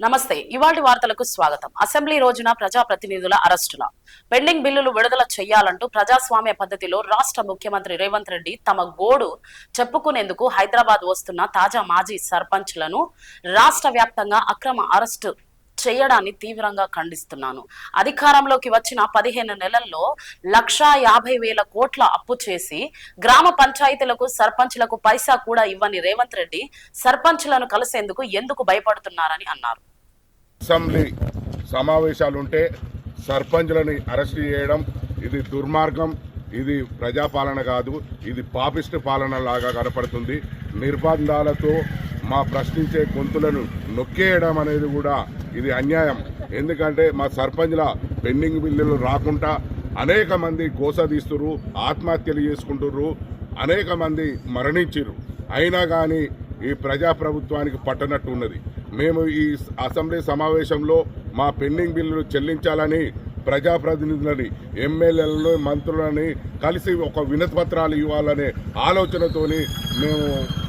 నమస్తే ఇవాటి వార్తలకు స్వాగతం. అసెంబ్లీ రోజున ప్రజాప్రతినిధుల అరెస్టుల. పెండింగ్ బిల్లులు విడుదల చేయాలంటూ ప్రజాస్వామ్య పద్ధతిలో రాష్ట్ర ముఖ్యమంత్రి రేవంత్ రెడ్డి తమ గోడు చెప్పుకునేందుకు హైదరాబాద్ వస్తున్న తాజా మాజీ సర్పంచ్లను రాష్ట్ర వ్యాప్తంగా అక్రమ అరెస్టు చేయడాన్ని తీవ్రంగా ఖండిస్తున్నాను. అధికారంలోకి వచ్చిన పదిహేను నెలల్లో లక్షా యాభై వేల కోట్ల అప్పు చేసి గ్రామ పంచాయతీలకు సర్పంచ్లకు పైసా కూడా ఇవ్వని రేవంత్ రెడ్డి సర్పంచ్లను కలిసేందుకు ఎందుకు భయపడుతున్నారని అన్నారు. అసెంబ్లీ సమావేశాలుంటే సర్పంచ్లని అరెస్ట్ చేయడం ఇది దుర్మార్గం ఇది ప్రజాపాలన కాదు ఇది పాపిస్ట్ పాలన లాగా కనపడుతుంది. నిర్బంధాలతో మా ప్రశ్నించే గొంతులను నొక్కేయడం అనేది కూడా ఇది అన్యాయం. ఎందుకంటే మా సర్పంచ్ల పెండింగ్ బిల్లులు రాకుండా అనేక మంది గోస తీస్తుర్రు ఆత్మహత్యలు చేసుకుంటుర్రు అనేక మంది మరణించిర్రు. అయినా కానీ ఈ ప్రజాప్రభుత్వానికి పట్టనట్టు ఉన్నది మేము ఈ అసెంబ్లీ సమావేశంలో మా పెండింగ్ బిల్లులు చెల్లించాలని ప్రజాప్రతినిధులని ఎమ్మెల్యేలను మంత్రులని కలిసి ఒక వినతిపత్రాలు ఇవ్వాలనే ఆలోచనతోని మేము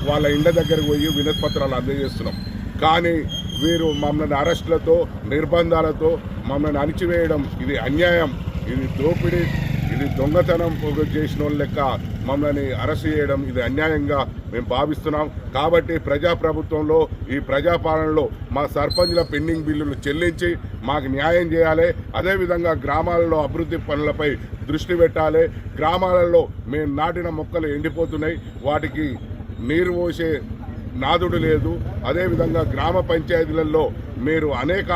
వాళ్ళ ఇండ్ల దగ్గరకు పోయి వినతిపత్రాలు అందజేస్తున్నాం. కానీ వీరు మమ్మల్ని అరెస్టులతో నిర్బంధాలతో మమ్మల్ని అణిచివేయడం ఇది అన్యాయం. ఇది దోపిడీ ఇది దొంగతనం చేసిన లెక్క. మమ్మల్ని అరెస్ట్ చేయడం ఇది అన్యాయంగా మేము భావిస్తున్నాం. కాబట్టి ప్రజాప్రభుత్వంలో ఈ ప్రజాపాలనలో మా సర్పంచ్ల పెండింగ్ బిల్లులు చెల్లించి మాకు న్యాయం చేయాలి. అదేవిధంగా గ్రామాలలో అభివృద్ధి పనులపై దృష్టి పెట్టాలి. గ్రామాలలో మేము నాటిన మొక్కలు ఎండిపోతున్నాయి. వాటికి నీరు పోసే నాదుడు లేదు. అదేవిధంగా గ్రామ పంచాయతీలలో మీరు అనేక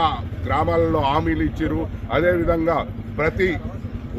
గ్రామాలలో హామీలు ఇచ్చిర్రు. అదేవిధంగా ప్రతి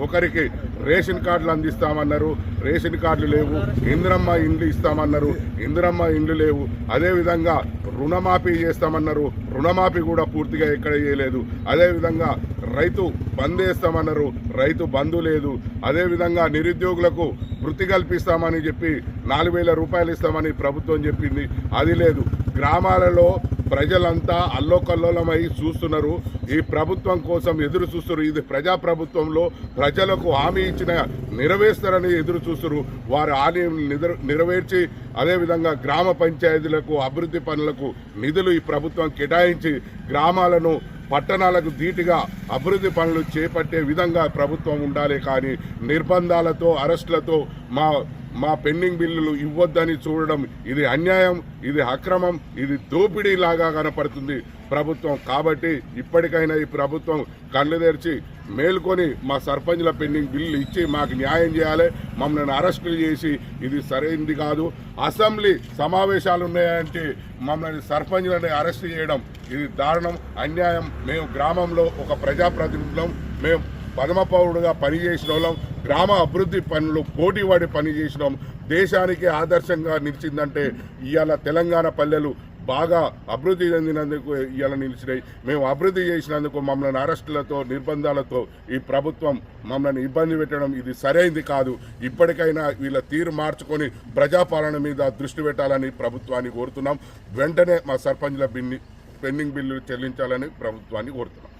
ఒకరికి రేషన్ కార్డులు అందిస్తామన్నారు. రేషన్ కార్డులు లేవు. ఇందిరమ్మ ఇండ్లు ఇస్తామన్నారు. ఇందిరమ్మ ఇండ్లు లేవు. అదేవిధంగా రుణమాఫీ చేస్తామన్నారు. రుణమాఫీ కూడా పూర్తిగా ఎక్కడ చేయలేదు. అదేవిధంగా రైతు బంద్ వేస్తామన్నారు. రైతు బంధు లేదు. అదేవిధంగా నిరుద్యోగులకు వృత్తి కల్పిస్తామని చెప్పి నాలుగు వేల రూపాయలు ఇస్తామని ప్రభుత్వం చెప్పింది. అది లేదు. గ్రామాలలో ప్రజలంతా అల్లోకల్లోలమై చూస్తున్నారు. ఈ ప్రభుత్వం కోసం ఎదురు చూస్తున్నారు. ఇది ప్రజాప్రభుత్వంలో ప్రజలకు హామీ ఇచ్చిన నెరవేర్స్తారని ఎదురు చూస్తున్నారు. వారి హామీ నెరవేర్చి అదేవిధంగా గ్రామ పంచాయతీలకు అభివృద్ధి పనులకు నిధులు ఈ ప్రభుత్వం కేటాయించి గ్రామాలను పట్టణాలకు ధీటుగా అభివృద్ధి పనులు చేపట్టే విధంగా ప్రభుత్వం ఉండాలి కానీ నిర్బంధాలతో అరెస్టులతో మా మా పెండింగ్ బిల్లులు ఇవ్వొద్దని చూడడం ఇది అన్యాయం ఇది అక్రమం ఇది దోపిడీ లాగా కనపడుతుంది ప్రభుత్వం. కాబట్టి ఇప్పటికైనా ఈ ప్రభుత్వం కళ్ళు తెరిచి మేల్కొని మా సర్పంచ్ల పెండింగ్ బిల్లు ఇచ్చి మాకు న్యాయం చేయాలి మమ్మల్ని అరెస్టులు చేసి ఇది సరైనది కాదు. అసెంబ్లీ సమావేశాలు ఉన్నాయంటే మమ్మల్ని సర్పంచ్లని అరెస్ట్ చేయడం ఇది దారుణం అన్యాయం. మేము గ్రామంలో ఒక ప్రజాప్రతినిధులం మేము పదమపౌరుడుగా పనిచేసిన వాళ్ళం. గ్రామ అభివృద్ధి పనులు పోటీవాడి పని చేసినాం. దేశానికి ఆదర్శంగా నిలిచిందంటే ఇవాళ తెలంగాణ పల్లెలు బాగా అభివృద్ధి చెందినందుకు ఇలా నిలిచినాయి. మేము అభివృద్ధి చేసినందుకు మమ్మల్ని అరెస్టులతో నిర్బంధాలతో ఈ ప్రభుత్వం మమ్మల్ని ఇబ్బంది పెట్టడం ఇది సరైంది కాదు. ఇప్పటికైనా వీళ్ళ తీరు మార్చుకొని ప్రజాపాలన మీద దృష్టి పెట్టాలని ప్రభుత్వాన్ని కోరుతున్నాం. వెంటనే మా సర్పంచ్ల బిన్ని పెండింగ్ బిల్లు చెల్లించాలని ప్రభుత్వాన్ని కోరుతున్నాం.